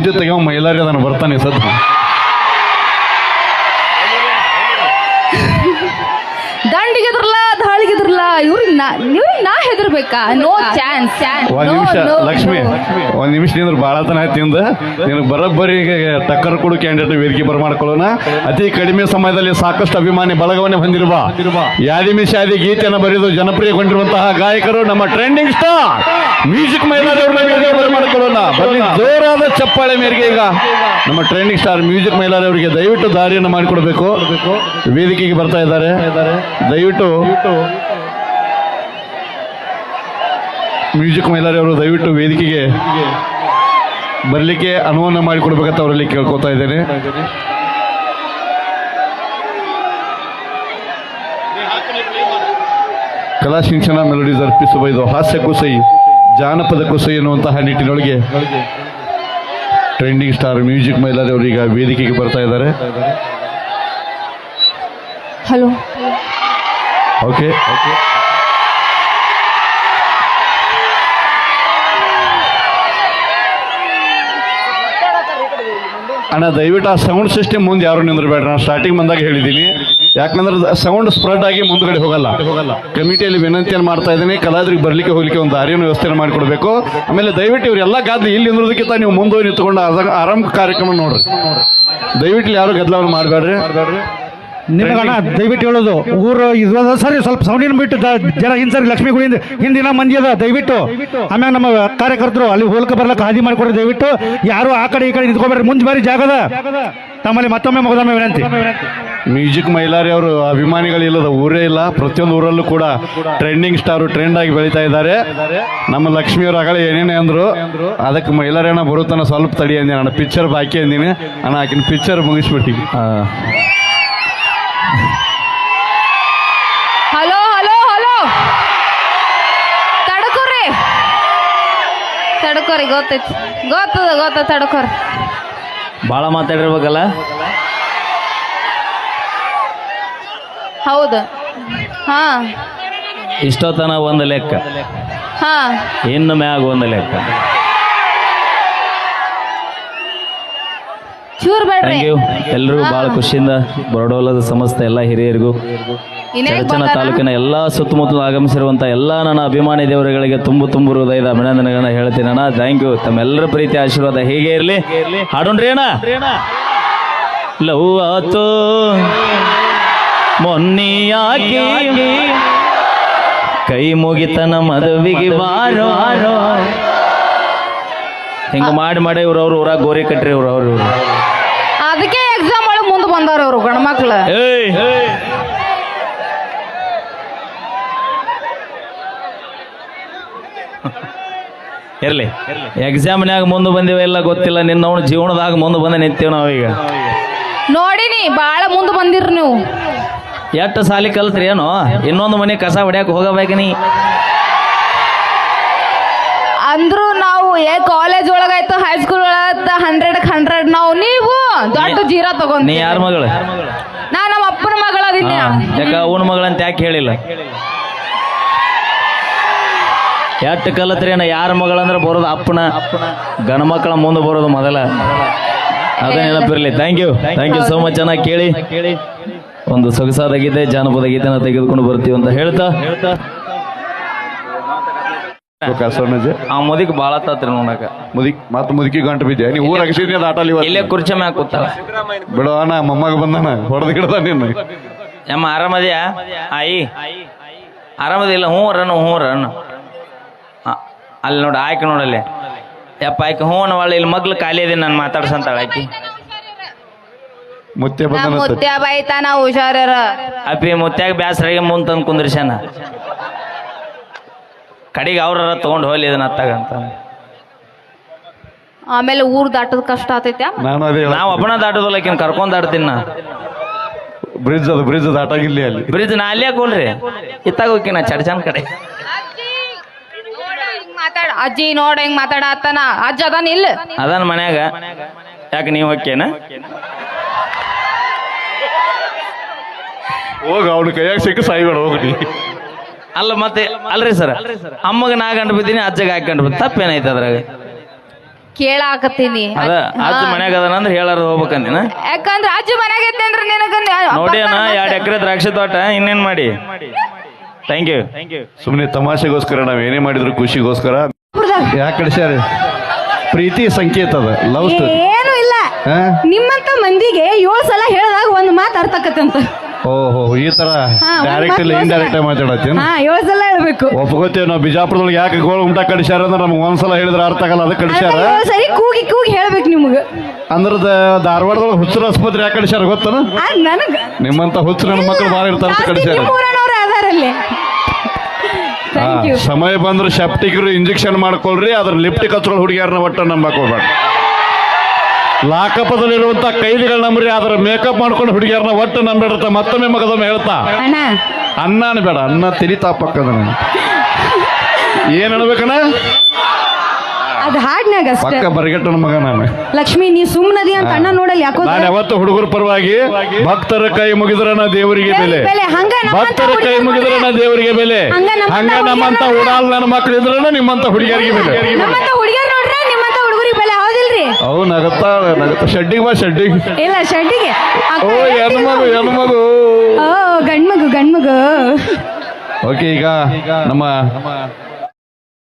ಮೂರ್ತಿ ತೆಗಿಯೋ ಮೈಲಾರಿ ಅದನ್ನು ಬರ್ತಾನೆ ಸದ್ ಇವ್ರಿಗೆ ನಾ ಇವ್ರಿಗೆ ನಾ ಹೆದರ್ಬೇಕಾ? ನೋ ಚಾನ್ಸ್ ಒಂದ್ ನಿಮಿಷ ಲಕ್ಷ್ಮಿ ಒಂದ್ ನಿಮಿಷ ನಿಂದ್ರ ಬಾಳ ತನ ನಿಂದ. ನಿನಗೆ ಬರೋಬ್ಬರಿ ಟಕ್ಕರ್ ಕೊಡು ಕ್ಯಾಂಡಿಡೇಟ್ ವೇದಿಕೆ ಬರಮಾಡ್ಕೊಳ್ಳೋಣ ಅತಿ ಕಡಿಮೆ ಸಮಯದಲ್ಲಿ ಸಾಕಷ್ಟು ಅಭಿಮಾನಿ ಬಳಗವನ್ನೇ ಹೊಂದಿರುವ ಯಾದಿ ಶಾದಿ ಯಾದಿ ಗೀತೆಯನ್ನು ಬರೆದು ಜನಪ್ರಿಯಗೊಂಡಿರುವಂತಹ ಗಾಯಕರು ನಮ್ಮ ಟ್ರೆಂಡಿಂಗ್ ಸ್ಟಾರ್ ಮ್ಯೂಸಿಕ್ ಮೈಲಾರವ್ರನ್ನ ವೇದಿಕೆ ಬರಮಾಡ್ಕೊಳ್ಳೋಣ ಬನ್ನಿ ಜೋರಾದ ಚಪ್ಪಾಳೆ ಮೇರೆಗೆ ಈಗ ನಮ್ಮ ಟ್ರೆಂಡಿಂಗ್ ಸ್ಟಾರ್ ಮ್ಯೂಸಿಕ್ ಮೈಲಾರವರಿಗೆ ದಯವಿಟ್ಟು ದಾರಿಯನ್ನು ಮಾಡಿಕೊಡ್ಬೇಕು. ವೇದಿಕೆಗೆ ಬರ್ತಾ ಇದ್ದಾರೆ. ದಯವಿಟ್ಟು ಮ್ಯೂಸಿಕ್ ಮೈಲಾರಿ ಅವರು ದಯವಿಟ್ಟು ವೇದಿಕೆಗೆ ಬರಲಿಕ್ಕೆ ಅನುವನ್ನು ಮಾಡಿಕೊಡ್ಬೇಕಂತ ಅವರಲ್ಲಿ ಕೇಳ್ಕೊತಾ ಇದ್ದೇನೆ. ಕಲಾ ಶಿಕ್ಷಣ ಮೆಲೋಡೀಸ್ ಅರ್ಪಿಸುವ ಇದು ಹಾಸ್ಯ ಕುಸೈ ಜಾನಪದ ಕುಸೈ ಎನ್ನುವಂತಹ ನಿಟ್ಟಿನೊಳಗೆ ಟ್ರೆಂಡಿಂಗ್ ಸ್ಟಾರ್ ಮ್ಯೂಸಿಕ್ ಮೈಲಾರಿ ಅವರು ಈಗ ವೇದಿಕೆಗೆ ಬರ್ತಾ ಇದ್ದಾರೆ. ಹಲೋ ಓಕೆ ಅಣ್ಣ, ದಯವಿಟ್ಟು ಆ ಸೌಂಡ್ ಸಿಸ್ಟಮ್ ಮುಂದೆ ಯಾರು ನಿಂದ್ರಬೇಡ್ರಿ. ನಾನು ಸ್ಟಾರ್ಟಿಂಗ್ ಬಂದಾಗ ಹೇಳಿದ್ದೀನಿ ಯಾಕಂದ್ರೆ ಸೌಂಡ್ ಸ್ಪ್ರೆಡ್ ಆಗಿ ಮುಂದ್ಗಡೆ ಹೋಗಲ್ಲ. ಹೋಗಲ್ಲ ಕಮಿಟಿಯಲ್ಲಿ ವಿನಂತಿಯನ್ನು ಮಾಡ್ತಾ ಇದ್ದೀನಿ. ಕಲಾವಿದರಿಗೆ ಬರ್ಲಿಕ್ಕೆ ಹೋಗ್ಲಿಕ್ಕೆ ಒಂದು ದಾರಿಯನ್ನು ವ್ಯವಸ್ಥೆಯನ್ನು ಮಾಡಿಕೊಡ್ಬೇಕು. ಆಮೇಲೆ ದಯವಿಟ್ಟು ಇವರೆಲ್ಲ ಗಾದ್ಲಿ ಇಲ್ಲಿ ನಿಂದ್ರೋದಕ್ಕಿಂತ ನೀವು ಮುಂದೆ ನಿಂತ್ಕೊಂಡು ಆರಂಭ ಕಾರ್ಯಕ್ರಮ ನೋಡ್ರಿ. ದಯವಿಟ್ಟು ಯಾರು ಗದ್ದಲವನ್ನು ಮಾಡಬೇಡ್ರಿ. ನಿಮಗಣ್ಣ ದಯವಿಟ್ಟು ಹೇಳೋದು. ಊರು ಇದ ಸರಿ ಸ್ವಲ್ಪ ಸೌಂಡಿನ ಬಿಟ್ಟು ಜನ ಹಿಂದ್ ಸರಿ ಲಕ್ಷ್ಮೀ ಗುಡಿಯಿಂದ ಹಿಂದಿನ ಮಂದಿ ಅದ ದಯವಿಟ್ಟು. ಆಮ್ಯಾಗ ನಮ್ಮ ಕಾರ್ಯಕರ್ತರು ಅಲ್ಲಿ ಹೋಲ್ಕ ಬರ್ಲಕ್ಕ ಹಾದಿ ಮಾಡಿಕೊಡ್ರಿ ದಯವಿಟ್ಟು. ಯಾರು ಆ ಕಡೆ ಈ ಕಡೆ ನಿಂತ್ಕೊಬೇಡ್ರಿ ಮುಂದೆ ಬಾರಿ ಜಾಗದ. ತಮ್ಮಲ್ಲಿ ಮತ್ತೊಮ್ಮೆ ಮಗದೊಮ್ಮೆ ವಿನಂತಿ. ಮ್ಯೂಸಿಕ್ ಮೈಲಾರಿ ಅವರು ಅಭಿಮಾನಿಗಳಿಲ್ಲದ ಊರೇ ಇಲ್ಲ ಪ್ರತಿಯೊಂದು ಊರಲ್ಲೂ ಕೂಡ ಟ್ರೆಂಡಿಂಗ್ ಸ್ಟಾರ್ ಟ್ರೆಂಡ್ ಆಗಿ ಬೆಳೀತಾ ಇದ್ದಾರೆ. ನಮ್ಮ ಲಕ್ಷ್ಮಿಯವರು ಆಗಲೇ ಏನೇನೇ ಅಂದ್ರು ಅದಕ್ಕೆ ಮೈಲಾರಿ ಅಣ್ಣ ಬರುತ್ತಾನ ಸ್ವಲ್ಪ ತಡಿ ಅಂದಿನ ಅಣ್ಣ ಪಿಕ್ಚರ್ ಬಾಕಿ ಅಂದಿನಿ. ಅಣ್ಣ ಆಕಿನ ಪಿಕ್ಚರ್ ಮುಗಿಸ್ಬಿಟ್ಟಿ ತಡ್ಕೋರಿ ಗೊತ್ತೈತಿ. ಗೊತ್ತದ ಗೊತ್ತ ತಡ್ಕೋರಿ. ಭಾಳ ಮಾತಾಡಿರ್ಬೇಕಲ್ಲ? ಹೌದು. ಹಾ. ಇಷ್ಟೋತನ ಒಂದು ಲೆಕ್ಕ. ಹಾ. ಇನ್ನು ಮ್ಯಾಗ ಒಂದು ಲೆಕ್ಕ. ಚೂರ್ ಬೇಡ್ರಿ. ಥ್ಯಾಂಕ್ ಯು ಎಲ್ಲರೂ ಭಾಳ ಖುಷಿಯಿಂದ ಬರಡೋಲದ ಸಮಸ್ತ ಎಲ್ಲ ಹಿರಿಯರಿಗೂ ಇನ್ನೇನ್ ತಾಲೂಕಿನ ಎಲ್ಲ ಸುತ್ತಮುತ್ತಲು ಆಗಮಿಸಿರುವಂಥ ಎಲ್ಲ ನನ್ನ ಅಭಿಮಾನಿ ದೇವರುಗಳಿಗೆ ತುಂಬು ತುಂಬು ಹೃದಯದ ಅಭಿನಂದನೆಗಳನ್ನ ಹೇಳ್ತೀನಿ ಅಣ್ಣ. ಥ್ಯಾಂಕ್ ಯು ತಮ್ಮೆಲ್ಲರ ಪ್ರೀತಿ ಆಶೀರ್ವಾದ ಹೀಗೆ ಇರಲಿ. ಹಾಡೋಣ್ರಿ ಅಣ್ಣ. ಲವ್ ಆತೋ ಮೊನ್ನಿಯಾಗಿ ಕೈ ಮುಗಿತನ ಮದುವಿಗೆ ಬಾರೋ. ಹಿಂಗ ಮಾಡಿ ಮಾಡಿ ಇವ್ರವ್ರು ಊರಾಗ ಗೋರಿ ಕಟ್ರಿ ಇವ್ರವ್ರು. ಇವ್ರು ಬಂದಾರ ಅವರು ಗಂಡ್ಮಕ್ಳು ಏಯ್. ಇರ್ಲಿ. ಎಕ್ಸಾಮ್ನ್ಯಾಗ ಮುಂದೆ ಬಂದಿವ ಎಲ್ಲ ಗೊತ್ತಿಲ್ಲ ನಿನ್ನ ಅವನು ಜೀವನದಾಗ ಮುಂದೆ ಬಂದ ನಿಂತೀವಿ ನಾವೀಗ ನೋಡಿನಿ ಬಾಳ ಮುಂದೆ ಬಂದಿರ್ರಿ ನೀವು. ಎಷ್ಟು ಸಾಲಿ ಕಲ್ತ್ರಿ ಏನೋ? ಇನ್ನೊಂದು ಮನೆ ಕಸ ಹೊಡ್ಯಾಕ ಹೋಗಬೇಕು ನೀ. ಅಂದ್ರು ನಾವು ಏ ಕಾಲೇಜ್ ಒಳಗಾಯ್ತು ಹೈಸ್ಕೂಲ್ ಒಳಗ ಹಂಡ್ರೆಡ್ ದೊಡ್ಡ ಜೀರಾ ನೀ ತಗೊಂಡಿ ಯಾರ ಮಗಳು? ನಾ ನಮ್ಮ ಅಪ್ಪನ ಮಗಳ ಹಾ, ಯಾಕ ಅವನ ಮಗಳಂತ ಯಾಕೆ ಹೇಳಿಲ್ಲ? ಎಟ್ಟು ಕಲತ್ರಿ ಅಣ್ಣ ಯಾರ ಮಗಳಂದ್ರೆ ಬರೋದು ಅಪ್ಪನ. ಗಣ ಮಕ್ಕಳ ಮುಂದೆ ಬರೋದು ಮೊದಲ. ಅದ ನೆನಪಿರಲಿ thank you thank you so much ಚೆನ್ನಾಗಿ ಕೇಳಿ. ಒಂದು ಸೊಗಸಾದ ಗೀತೆ ಜಾನಪದ ಗೀತೆನ ತೆಗೆದುಕೊಂಡು ಬರ್ತೀವಿ ಅಂತ ಹೇಳ್ತಾ. ಆ ಮುದಿಕ್ ಭಾಳ ತಾತ್ರಿ ನೋಡಕ ಮುದಿಕ್ ಮತ್ತೆ ಮುದುಕಿ ಗಂಟು ಬಿದ್ದೆ. ನೀವು ಊರ ಅಗಸಿದ್ನಿ ಅದು ಆಟಲ್ಲಿ ಇಲ್ಲೇ ಕುರ್ಚಿ ಮ್ಯಾಗ ಕೂತಾಳ ಬಿಡೋ ಅಣ್ಣ ಮೊಮ್ಮಗ ಬಂದಾನ. ಹೊಡೆದು ಗಿಡದ ನಿನ್ನ. ಯಮ್ಮ ಆರಾಮದ್ಯಾ? ಆಯಿ. ಆರಾಮದಿಲ್ಲ ಹ್ಞೂ ರನು ಹ್ಞೂ ರಣ ಅಲ್ಲಿ ನೋಡಿ ಆಯ್ಕೆ ನೋಡಲ್ಲಿ ಯಪ್ಪ ಆಯ್ಕೆ ಹ್ಞೂ ಅವಳು ಇಲ್ಲಿ ಮಗ್ಳು ಖಾಲಿ ಇದೆ ನಾನು ಮಾತಾಡ್ಸಂತಾಳ ಆಕಿ ಮುತ್ತೆ ನಮ್ಮ ಬಂದನ ಮುತ್ಯ ಬೈತಾನ ಹುಷಾರ್ಯಾರ. ಅಪ್ಪಿ ಮುತ್ಯಾಗ ಬ್ಯಾಸರಾಗಿ ಮುಂದೆ ತಂದು ಕುಂದ್ರಿಸ್ಯಾನ. ಕಡೆಗೆ ಅವ್ರ ತಗೊಂಡು ಹೋಗ್ಲಿ ಇದನ್ನ ತಗಂತ ಆಮೇಲೆ ಊರ್ ದಾಟದ ಕಷ್ಟ ಆತೈತೆ ನಾನು ಅದೇ ನಾವು ಒಬ್ಬನ ದಾಟೋದಿಲ್ಲ ಆಕಿನ ಕರ್ಕೊಂಡ್ ದಾಟ್ತೀನಿ ನಾ. ಬ್ರಿಡ್ಜ್ ಅದು ಬ್ರಿಡ್ಜ್ ದಾಟಾಗಿಲ್ಲ ಅಲ್ಲಿ. ಬ್ರಿಡ್ಜ್ ನಾ ಅಲ್ಲೇ ಹೋಗ್ರಿ ಇತ್ತಾಗ ನಾ ಚಡ್ಚನ್ ಕಡೆ. ಮಾತಾಡ ಅಜ್ಜಿ ನೋಡ ಹೆಂಗ್ ಮಾತಾಡ ಅತ್ತನ. ಅಜ್ಜ ಅದಾನ ಇಲ್ಲ? ಅದಾನ ಮನ್ಯಾಗ. ಯಾಕೆ ನೀವು ಹೊಕ್ಕೇನ ಹೋಗ ಅವ್ನ ಕೈಯಾಗ ಸಿಕ್ಕ ಸಾಯ್ಬೇಡ ಹೋಗ್ರಿ ಅಲ್ಲ ಮತ್ತೆ ಅಲ್ರಿ ಸರ್. ಅಮ್ಮಗ ನಾ ಗಂಡು ಬಿದ್ದೀನಿ ಅಜ್ಜಗ ಹಾಕಿ ಗಂಡು ಬಿದ್ದು ತಪ್ಪೇನೈತೆ ಅದ್ರಾಗ? ಕೇಳಾಕತ್ತೀನಿ. ಅದ ಅಜ್ಜ ಮನ್ಯಾಗ ಅದನ ಅಂದ್ರೆ ಹೇಳಾರ ಹೋಗ್ಬೇಕಂದಿನ? ಯಾಕಂದ್ರ ಅಜ್ಜ ಮನ್ಯಾಗ ಐತೆ ಅಂದ್ರೆ ನಿನಗ ನೋಡಿ ಅಣ್ಣ ಎರಡು ಎಕರೆ ದ್ರಾಕ್ಷಿ ತೋಟ ಇನ್ನೇನ್ ಮಾಡಿ? ಥ್ಯಾಂಕ್ ಯು ಥ್ಯಾಂಕ್ ಯು ಸುಮ್ಮನೆ ತಮಾಷೆಗೋಸ್ಕರ ನಾವ್ ಏನೇ ಮಾಡಿದ್ರು ಖುಷಿಗೋಸ್ಕರ. ಯಾಕೆ ಸರ್ ಪ್ರೀತಿ ಸಂಕೇತ ಅದ ಲವ್ ಸ್ಟೋರಿ. ಏನು ಇಲ್ಲ. ನಿಮ್ಮಂತ ಮಂದಿಗೆ ಏಳು ಸಲ ಹೇಳಿದಾಗ ಒಂದು ಮಾತು ಅರ್ಥ ಆಕತ್ತಂತ. ಓಹೋ ಈ ತರ ಹಾ, ಒಂದ್ ಡೈರೆಕ್ಟ್ ಇಲ್ಲ ಮಾತ್ ಇಂಡೈರೆಕ್ಟ್ ಮಾತಾಡತ್ತೀನಿ ಹಾ ಏಳು ಸಲ ಹೇಳ್ಬೇಕು. ಒಪ್ಕೋತೇವೆ ನಾವು ಬಿಜಾಪುರದೊಳಗೆ ಯಾಕೆ ಗೋಳ ಉಂಟ ಕಡಿಸ್ಯಾರ ಅಂದ್ರೆ ನಮ್ಗೆ ಒಂದ್ಸಲ ಹೇಳಿದ್ರೆ ಅರ್ಥ ಆಗಲ್ಲ ಅದಕ್ಕೆ ಕಡಿಸ್ಯಾರ? ಏಳು ಸರಿ ಕೂಗಿ ಕೂಗಿ ಹೇಳ್ಬೇಕು ನಿಮ್ಗೆ. ಅಂದ್ರೆ ದ- ಧಾರವಾಡದೊಳಗೆ ಹುಚ್ಚರ ಆಸ್ಪತ್ರೆ ಯಾಕೆ ಕಡಿಸ್ಯಾರ ಗೊತ್ತನ? ನನಗ ನಿಮ್ಮಂತ ಹುಚ್ಚು ನನ್ನ ಮಕ್ಕಳು ಬಾಳ ಇರ್ತಾರ ಅಂತ ಜಾಸ್ತಿ ಕಡಿಸ್ಯಾರ. ನಿಮ್ಮ ಅದಾರಲ್ಲಿ. ಥ್ಯಾಂಕ್ ಯು ಸಮಯ ಬಂದ್ರೆ ಸೆಪ್ಟಿಕ್ರು ಇಂಜೆಕ್ಷನ್ ಮಾಡ್ಕೊಳ್ರಿ ಅದ್ರ ಲಿಫ್ಟ್ ಹಚ್ಕೊಳ್ಳೋ ಹುಡುಗಿಯರನ್ನ ಒಟ್ಟ ನಂಬಕ್ ಹೋಗ್ಬೇಡ. ಲಾಕಪದಲ್ಲಿರುವಂತ ಕೈದಿಗಳ ನಂಬ್ರಿ ಆದ್ರೆ ಮೇಕಪ್ ಮಾಡ್ಕೊಂಡು ಹುಡುಗಿಯರನ್ನ ಒಟ್ಟು ನಂಬಿಡತ್ತ ಮತ್ತೊಮ್ಮೆ ಮಗದೊಮ್ಮೆ ಹೇಳ್ತಾ. ಅಣ್ಣ. ಬೇಡ ಅನ್ನ ತಿರಿತಾ ಪಕ್ಕದ ಏನ್ ಹೇಳ್ಬೇಕಣ್ಣ? ಅದ್ ಹಾಡ್ನಾಗ ಪಕ್ಕ ಬರಗೆಟ್ಟನ ಮಗ ನಾನು. ಲಕ್ಷ್ಮಿ ನೀ ಸುಮ್ನದಿ ಅಂತ ಅಣ್ಣ ನೋಡಲ್ ಯಾಕೋ ನಾನು ಯಾವತ್ತು ಹುಡುಗರ ಪರವಾಗಿ ಭಕ್ತರ ಕೈ ಮುಗಿದ್ರನ ದೇವರಿಗೆ ಬೆಲೆ ಭಕ್ತರ ಕೈ ಮುಗಿದ್ರನ ದೇವರಿಗೆ ಬೆಲೆ. ಹಂಗ ನಮ್ಮಂತ ಉಡಾಲ್ ನನ್ನ ಮಕ್ಳು ಇದ್ರನ ನಿಮ್ಮಂತ ಹುಡುಗಿಯರಿಗೆ ಬೆಲೆ ನಮ್ಮಂತ ಹುಡುಗಿಯರ್ ನೋಡ್ರೆ ನಿಮ್ಮಂತ ಹುಡುಗರಿಗೆ ಬೆಲೆ ಹೌದಿಲ್ರಿ ಅವು ನಗತ್ತಾ ನಗತ್ತ ಶೆಡ್ಡಿಗೆ ಬಾ ಶೆಡ್ಡಿಗೆ. ಇಲ್ಲ ಶೆಡ್ಡಿಗೆ. ಓ ಹೆಣ್ಮಗು ಮಗು. ಓ ಗಂಡ್ಮಗು ಗಂಡ್ಮಗು. ಓಕೆ ಈಗ ನಮ್ಮ